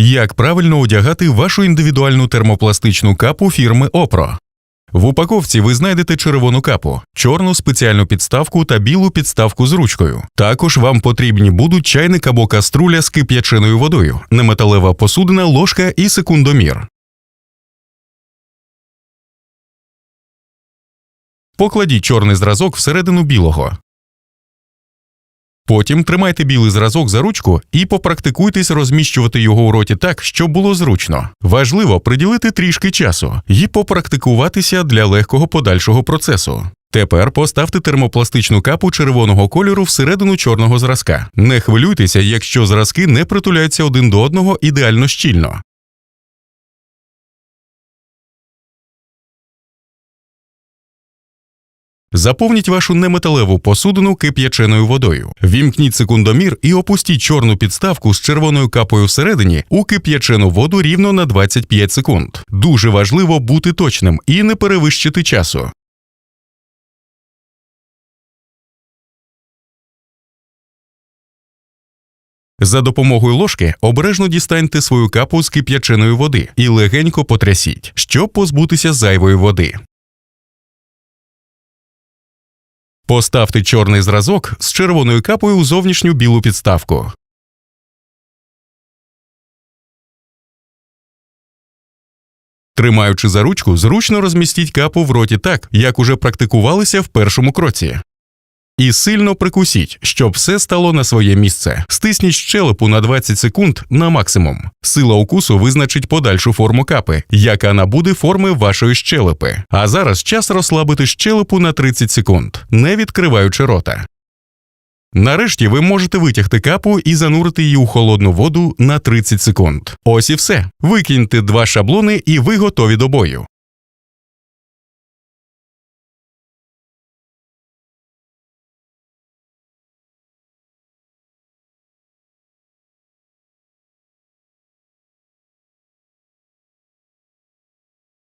Як правильно одягати вашу індивідуальну термопластичну капу фірми Опро? В упаковці ви знайдете червону капу, чорну спеціальну підставку та білу підставку з ручкою. Також вам потрібні будуть чайник або каструля з кип'яченою водою, неметалева посудина, ложка і секундомір. Покладіть чорний зразок всередину білого. Потім тримайте білий зразок за ручку і попрактикуйтесь розміщувати його у роті так, щоб було зручно. Важливо приділити трішки часу і попрактикуватися для легкого подальшого процесу. Тепер поставте термопластичну капу червоного кольору всередину чорного зразка. Не хвилюйтеся, якщо зразки не притуляються один до одного ідеально щільно. Заповніть вашу неметалеву посудину кип'яченою водою. Вімкніть секундомір і опустіть чорну підставку з червоною капою всередині у кип'ячену воду рівно на 25 секунд. Дуже важливо бути точним і не перевищити часу. За допомогою ложки обережно дістаньте свою капу з кип'яченої води і легенько потрясіть, щоб позбутися зайвої води. Поставте чорний зразок з червоною капою у зовнішню білу підставку. Тримаючи за ручку, зручно розмістіть капу в роті так, як уже практикувалися в першому кроці. І сильно прикусіть, щоб все стало на своє місце. Стисніть щелепу на 20 секунд на максимум. Сила укусу визначить подальшу форму капи, яка набуде форми вашої щелепи. А зараз час розслабити щелепу на 30 секунд, не відкриваючи рота. Нарешті ви можете витягти капу і занурити її у холодну воду на 30 секунд. Ось і все. Викиньте два шаблони, і ви готові до бою.